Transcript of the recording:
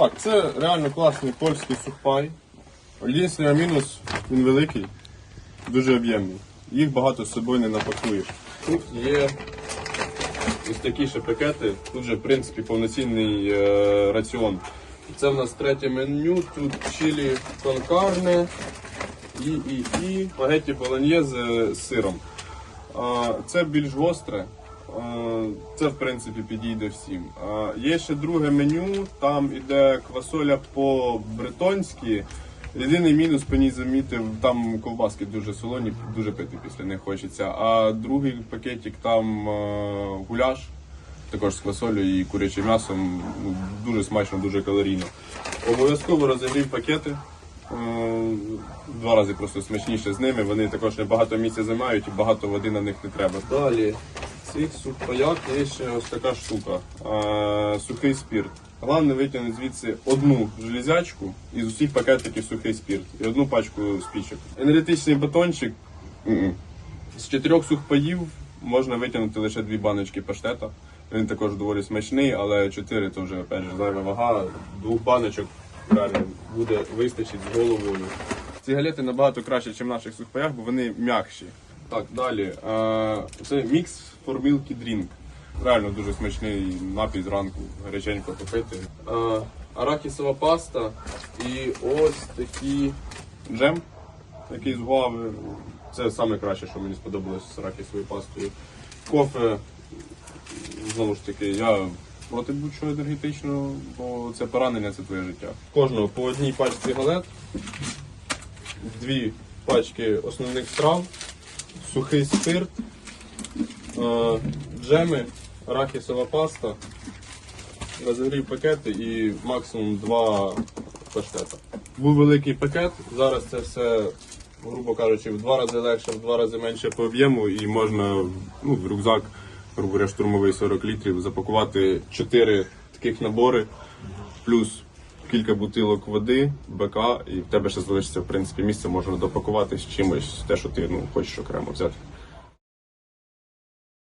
Так, це реально класний польський сухпай. Єдиний мінус, він великий, дуже об'ємний. Їх багато з собою не напакуєш. Тут є ось такі ще пакети. Тут вже, в принципі, повноцінний е, раціон. Це в нас третє меню. Тут чилі конкарне і, і, і спагетті болоньєзе з сиром. А, Це більш гостре. Це в принципі підійде всім. Є ще друге меню, там іде квасоля по-бретонськи. Єдиний мінус по ній замітив, там ковбаски дуже солоні, дуже пити після них хочеться. А другий пакетик там гуляш, також з квасолею і курячим м'ясом. Ну, дуже смачно, дуже калорійно. Обов'язково розігрів пакети. Два рази просто смачніше з ними. Вони також не багато місця займають і багато води на них не треба. Далі цих сухпаях є ще ось така штука. е, Сухий спірт. Головне витягнути звідси одну железячку із усіх пакетиків сухий спірт і одну пачку спічок. Енергетичний батончик. З чотирьох сухпаїв можна витягнути лише дві баночки паштета. Він також доволі смачний, але чотири то вже опять же зайва вага. Двох баночок реально буде вистачить з головою. Ці галети набагато краще, ніж в наших сухпаях, бо вони м'якші. Так, далі. Е, Це мікс milky drink. Реально дуже смачний напій зранку, гаряченько попити. Е, Арахісова паста і ось такий джем, який з гуави. Це саме краще, що мені сподобалось з арахісовою пастою. Кофе, знову ж таки, я проти будь-чого енергетичного, бо це поранення, це твоє життя. Кожного по одній пачці галет, дві пачки основних страв, сухий спирт, е, джеми, арахісова паста, розігрів пакети і максимум два паштета. Був великий пакет, зараз це все, грубо кажучи, в два рази легше, в два рази менше по об'єму і можна ну, в рюкзак, грубо говоря, штурмовий 40 літрів, запакувати 4 таких набори, плюс кілька бутилок води, БК, і в тебе ще залишиться в принципі місце, можна допакувати з чимось, те, що ти ну, хочеш окремо взяти.